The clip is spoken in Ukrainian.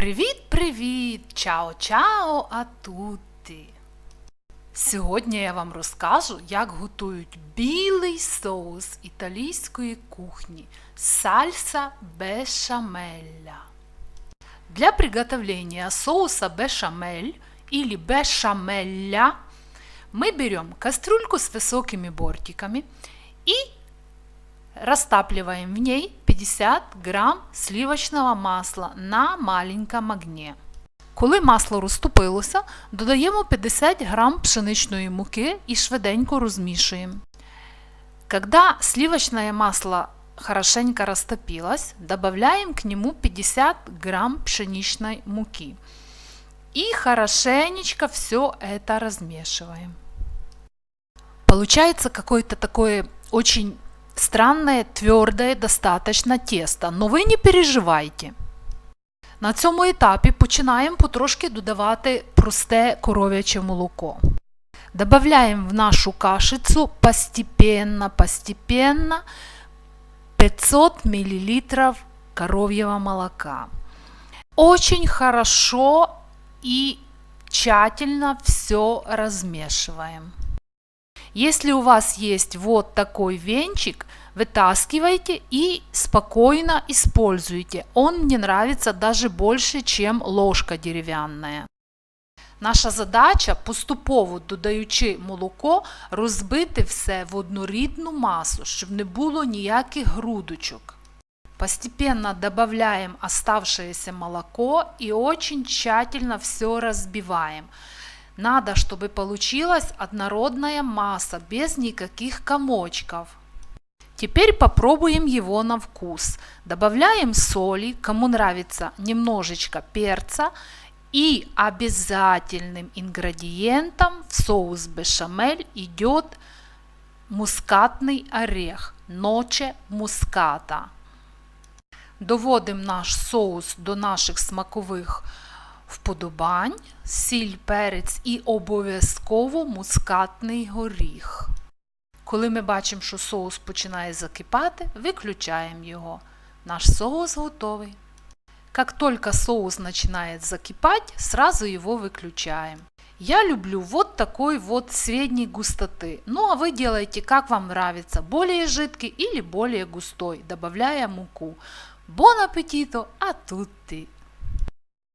Привіт-привіт! Чао-чао, а тутті! Сьогодні я вам розкажу, як готують білий соус італійської кухні сальса бешамелля. Для приготовления соуса бешамель или бешамелля мы берем кастрюльку с высокими бортиками и растапливаем в ней 50 грам сливочного масла на маленьком огне. Коли масло розтопилося, додаємо 50 грам пшеничної муки і швиденько розмішуємо. Когда сливочное масло хорошенько растопилось, добавляем к нему 50 грамм пшеничной муки. И хорошенечко все это размешиваем. Получается какое-то такое очень странное, твердое достаточно тесто, но ви не переживайте. На цьому етапі починаємо потрошки додавати просте коров'яче молоко. Добавляем в нашу кашицу постепенно, постепенно 500 мл коровьего молока. Очень хорошо и тщательно все размешиваем. Если у вас есть вот такой венчик, вытаскивайте и спокойно используйте. Он мне нравится даже больше, чем ложка дерев'яна. Наша задача, поступово додаючи молоко, розбити все в однорідну масу, щоб не було ніяких грудочок. Постепенно добавляем оставшееся молоко и очень тщательно все разбиваем. Надо, чтобы получилась однородная масса, без никаких комочков. Теперь попробуем его на вкус. Добавляем соли, кому нравится немножечко перца. И обязательным ингредиентом в соус бешамель идет мускатный орех, ноче муската. Доводимо наш соус до наших смакових вподобань, сіль, перець і обов'язково мускатний горіх. Коли ми бачимо, що соус починає закипати, виключаємо його. Наш соус готовий. Как только соус начинает закипать, сразу его выключаем. Я люблю вот такой вот средней густоты. Ну а вы делаете как вам нравится, более жидкий или более густой, добавляя муку. Бон аппетито, а тутти!